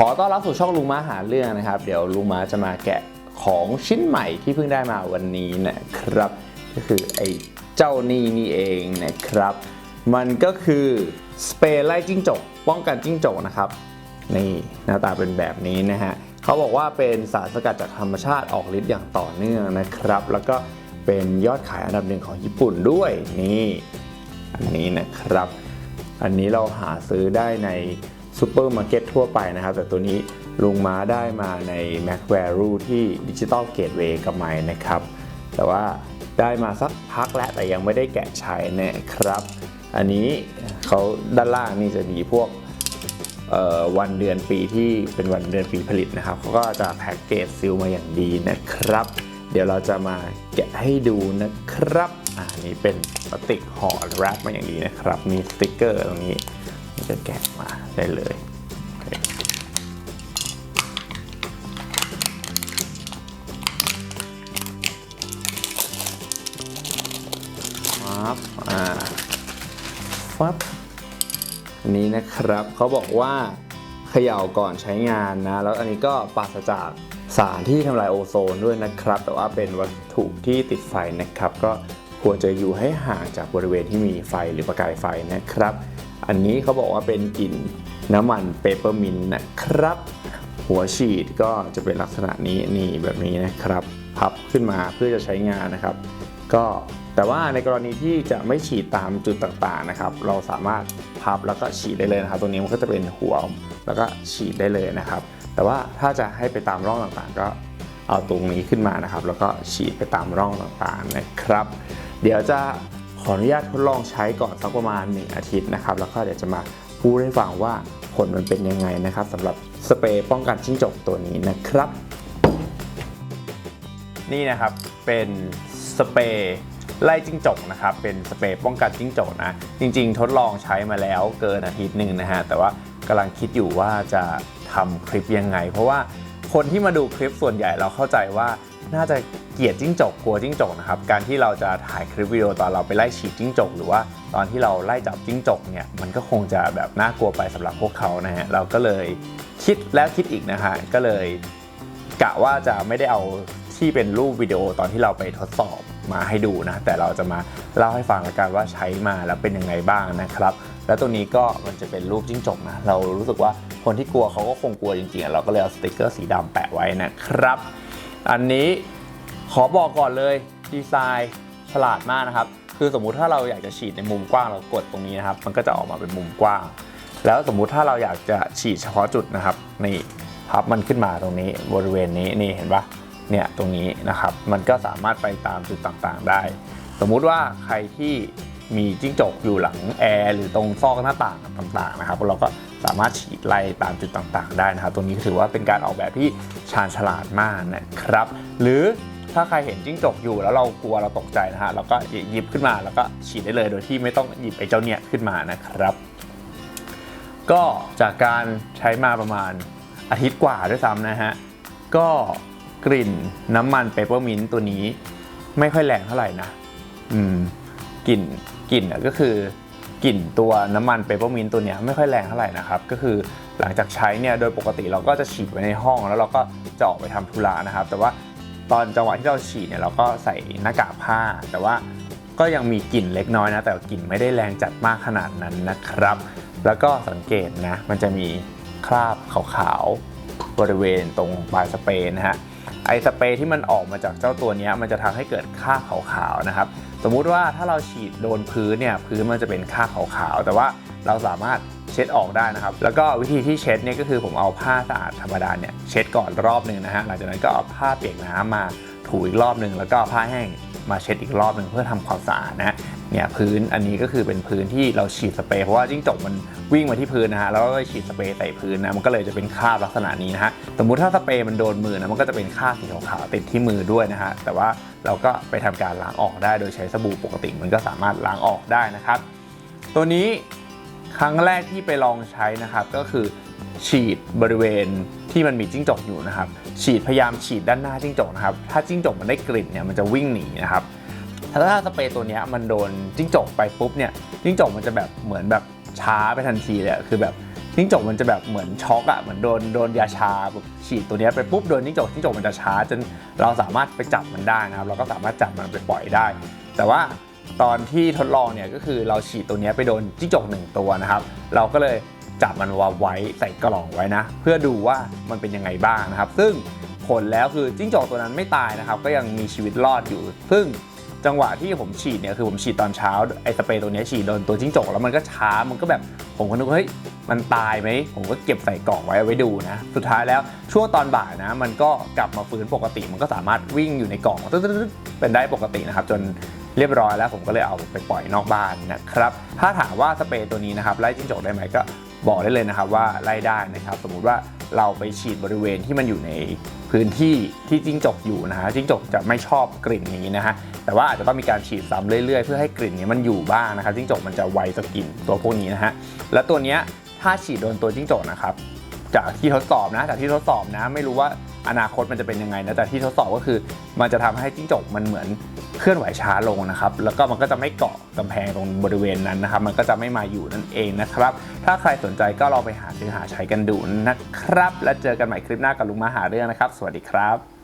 ขอต้อนรับสู่ช่องลุงม้าหาเรื่องนะครับ เดี๋ยวลุงม้าจะมาแกะของชิ้นใหม่ที่เพิ่งได้มาวันนี้นะครับ ก็คือไอ้เจ้านี่นี่เองนะครับ มันก็คือสเปรย์ไล่จิ้งจกป้องกันจิ้งจกนะครับนี่หน้าตาเป็นแบบนี้นะฮะเขาบอกว่าเป็นสารสกัดจากธรรมชาติออกฤทธิ์อย่างต่อเนื่องนะครับ แล้วก็เป็นยอดขายอันดับหนึ่งของญี่ปุ่นด้วยนี่อันนี้นะครับ อันนี้เราหาซื้อได้ใน ซูเปอร์มาร์เก็ตทั่วไปนะครับ แต่ตัวนี้ลุงม้าได้มาใน Mac Value ที่ Digital Gateway กับไม้นะครับ แต่ว่าได้มาสักพักแล้วแต่ยังไม่ได้แกะใช้นะครับ อันนี้เขาด้านล่างนี่จะมีพวกวันเดือนปีที่เป็นวันเดือนปีผลิตนะครับเขาก็จะแพ็กเกจซิลมาอย่างดีนะครับ เดี๋ยวเราจะมาแกะให้ดูนะครับอ่านี่เป็นพลาสติกห่อแรปมาอย่างดีนะครับ มีสติกเกอร์ตรงนี้ นี่จะแกะมาได้เลยคฟับอ่าฟับอันนี้นะครับเขาบอกว่าเขย่าก่อนใช้งานนะ แล้วอันนี้ก็ปราศจากสารที่ทำลายโอโซนด้วยนะครับ แต่ว่าเป็นวัตถุที่ติดไฟนะครับ ก็ควรจะอยู่ให้ห่างจากบริเวณที่มีไฟหรือประกายไฟนะครับ อันนี้เขาบอกว่าเป็นกลิ่นน้ำมันเปเปอร์มินนะครับ หัวฉีดก็จะเป็นลักษณะนี้นี่แบบนี้นะครับ พับขึ้นมาเพื่อจะใช้งานนะครับ ก็แต่ว่าในกรณีที่จะไม่ฉีดตามจุดต่างๆนะครับ เราสามารถพับแล้วก็ฉีดได้เลยนะครับ ตรงนี้มันก็จะเป็นหัวแล้วก็ฉีดได้เลยนะครับ แต่ว่าถ้าจะให้ไปตามร่องต่างๆ ก็เอาตรงนี้ขึ้นมานะครับ แล้วก็ฉีดไปตามร่องต่างๆนะครับ เดี๋ยวจะ ขออนุญาตทดลองใช้ก่อนสักประมาณ 1 อาทิตย์นะครับ แล้วก็เดี๋ยวจะมาพูดให้ฟังว่าผลมันเป็นยังไงนะครับสำหรับสเปรย์ป้องกันจิ้งจกตัวนี้นะครับ นี่นะครับเป็นสเปรย์ไล่จิ้งจกนะครับ เป็นสเปรย์ป้องกันจิ้งจกนะ จริง ๆ ทดลองใช้มาแล้วเกินอาทิตย์หนึ่งนะฮะ แต่ว่ากำลังคิดอยู่ว่าจะทำคลิปยังไง เพราะว่าคนที่มาดูคลิปส่วนใหญ่เราเข้าใจว่าน่าจะ เกลียดจิ้งจกกลัวจิ้งจกนะครับการที่เราจะถ่ายคลิปวิดีโอตอนเราไปไล่ฉีดจิ้งจก หรือว่าตอนที่เราไล่จับจิ้งจกเนี่ยมันก็คงจะแบบน่ากลัวไปสำหรับพวกเขานะฮะเราก็เลยคิดแล้วคิดอีกนะฮะก็เลยกะว่าจะไม่ได้เอาที่เป็นรูปวิดีโอตอนที่เราไปทดสอบมาให้ดูนะ แต่เราจะมาเล่าให้ฟังละกันว่าใช้มาแล้วเป็นยังไงบ้างนะครับ แล้วตัวนี้ก็มันจะเป็นรูปจิ้งจกนะเรารู้สึกว่าคนที่กลัวเขาก็คงกลัวจริงๆเราก็เลยเอาสติกเกอร์สีดำแปะไว้นะครับ อันนี้ ขอบอกก่อนเลยดีไซน์ฉลาดมากนะครับ คือสมมุติถ้าเราอยากจะฉีดในมุมกว้างเรากดตรงนี้นะครับ มันก็จะออกมาเป็นมุมกว้าง แล้วสมมุติถ้าเราอยากจะฉีดเฉพาะจุดนะครับนี่พับมันขึ้นมาตรงนี้บริเวณนี้นี่เห็นปะเนี่ยตรงนี้นะครับ มันก็สามารถไปตามจุดต่างๆได้ สมมุติว่าใครที่มีจิ้งจกอยู่หลังแอร์หรือตรงซอกหน้าต่างต่างๆนะครับ เราก็สามารถฉีดไล่ตามจุดต่างๆ ได้นะครับ ตรงนี้ถือว่าเป็นการออกแบบที่ชาญฉลาดมากนะครับ หรือ ถ้าใครเห็นจิ้งจกอยู่แล้วเรากลัวเราตกใจนะฮะเราก็หยิบขึ้นมาแล้วก็ฉีดได้เลยโดยที่ไม่ต้องหยิบไอ้เจ้าเนี่ยขึ้นมานะครับ ก็จากการใช้มาประมาณอาทิตย์กว่าด้วยซ้ำนะฮะก็กลิ่นน้ำมันเปเปอร์มินต์ตัวนี้ไม่ค่อยแรงเท่าไหร่นะ อืมกลิ่นกลิ่นก็คือกลิ่นตัวน้ำมันเปเปอร์มินต์ตัวนี้ไม่ค่อยแรงเท่าไหร่นะครับ ก็คือหลังจากใช้เนี่ยโดยปกติเราก็จะฉีดไว้ในห้อง แล้วเราก็จะออกไปทำธุระนะครับ แต่ว่า ตอนจังหวะที่เราฉีดเนี่ยเราก็ใส่หน้ากากผ้า แต่ว่าก็ยังมีกลิ่นเล็กน้อยนะ แต่กลิ่นไม่ได้แรงจัดมากขนาดนั้นนะครับ แล้วก็สังเกตนะ มันจะมีคราบขาวๆบริเวณตรงปลายสเปรย์นะฮะไอสเปรย์ที่มันออกมาจากเจ้าตัวเนี้ยมันจะทำให้เกิดคราบขาวๆนะครับ สมมุติว่าถ้าเราฉีดโดนพื้นเนี่ยพื้นมันจะเป็นคราบขาวๆแต่ว่าเราสามารถ เช็ดออกได้นะครับ แล้วก็วิธีที่เช็ดเนี่ยก็คือผมเอาผ้าสะอาดธรรมดาเนี่ยเช็ดก่อนรอบหนึ่งนะฮะหลังจากนั้นก็เอาผ้าเปียกน้ำมาถูอีกรอบหนึ่งแล้วก็ผ้าแห้งมาเช็ดอีกรอบหนึ่งเพื่อทำความสะอาดนะเนี่ยพื้นอันนี้ก็คือเป็นพื้นที่เราฉีดสเปรย์เพราะว่าจิ้งจกมันวิ่งมาที่พื้นนะฮะแล้วก็ฉีดสเปรย์ใส่พื้นนะมันก็เลยจะเป็นคราบลักษณะนี้นะฮะสมมุติถ้าสเปรย์มันโดนมือนะมันก็จะเป็นคราบสีขาวๆติดที่มือด้วยนะฮะแต่ว่าเราก็ไปทำการล้างออกได้โดยใช้สบู่ปกติมันก็สามารถล้างออกได้นะครับ ตัวนี้ ครั้งแรกที่ไปลองใช้นะครับ ก็คือฉีดบริเวณที่มันมีจิ้งจกอยู่นะครับ ฉีดพยายามฉีดด้านหน้าจิ้งจกนะครับ ถ้าจิ้งจกมันได้กลิ่นเนี่ยมันจะวิ่งหนีนะครับถ้าถ้าสเปรย์ตัวนี้มันโดนจิ้งจกไปปุ๊บเนี่ยจิ้งจกมันจะแบบเหมือนแบบช้าไปทันทีเลยคือแบบจิ้งจกมันจะแบบเหมือนช็อกอะเหมือนโดนโดนยาชาแบบฉีดตัวนี้ไปปุ๊บโดนจิ้งจกจิ้งจกมันจะช้าจนเราสามารถไปจับมันได้นะครับ เราก็สามารถจับมันไปปล่อยได้ แต่ว่า ตอนที่ทดลองเนี่ยก็คือเราฉีดตัวนี้ไปโดนจิ้งจกหนึ่งตัวนะครับ เราก็เลยจับมันวาไว้ใส่กล่องไว้นะ เพื่อดูว่ามันเป็นยังไงบ้างนะครับ ซึ่งผลแล้วคือจิ้งจกตัวนั้นไม่ตายนะครับ ก็ยังมีชีวิตรอดอยู่ ซึ่งจังหวะที่ผมฉีดเนี่ยคือผมฉีดตอนเช้าไอ้สเปรย์ตัวนี้ฉีดโดนตัวจิ้งจกแล้วมันก็ช้ามันก็แบบผมก็นึกว่าเฮ้ยมันตายไหมผมก็เก็บใส่กล่องไว้ไว้ดูนะ สุดท้ายแล้วช่วงตอนบ่ายนะ มันก็กลับมาฟื้นปกติ มันก็สามารถวิ่งอยู่ในกล่องตึ๊ดเป็นได้ปกตินะครับ จน เรียบร้อยแล้วผมก็เลยเอาไปปล่อยนอกบ้านนะครับ ถ้าถามว่าสเปรย์ตัวนี้นะครับไล่จิ้งจกได้ไหมก็บอกได้เลยนะครับว่าไล่ได้นะครับ สมมุติว่าเราไปฉีดบริเวณที่มันอยู่ในพื้นที่ที่จิ้งจกอยู่นะฮะจิ้งจกจะไม่ชอบกลิ่นนี้นะฮะแต่ว่าอาจจะต้องมีการฉีดซ้ำเรื่อยๆ เพื่อให้กลิ่นนี้มันอยู่บ้างนะครับจิ้งจกมันจะไวต่อกลิ่นตัวพวกนี้นะฮะและตัวเนี้ยถ้าฉีดโดนตัวจิ้งจกนะครับจากที่ทดสอบนะจากที่ทดสอบนะ ไม่รู้ว่าอนาคตมันจะเป็นยังไงนะแต่ที่ทดสอบก็คือ มันจะทำให้จิ้งจกมันเหมือน เคลื่อนไหวช้าลงนะครับ แล้วก็มันก็จะไม่เกาะกำแพงตรงบริเวณนั้นนะครับ มันก็จะไม่มาอยู่นั่นเองนะครับ ถ้าใครสนใจก็ลองไปหาซื้อหาใช้กันดูนะครับ แล้วเจอกันใหม่คลิปหน้ากับลุงมาหาเรื่องนะครับ สวัสดีครับ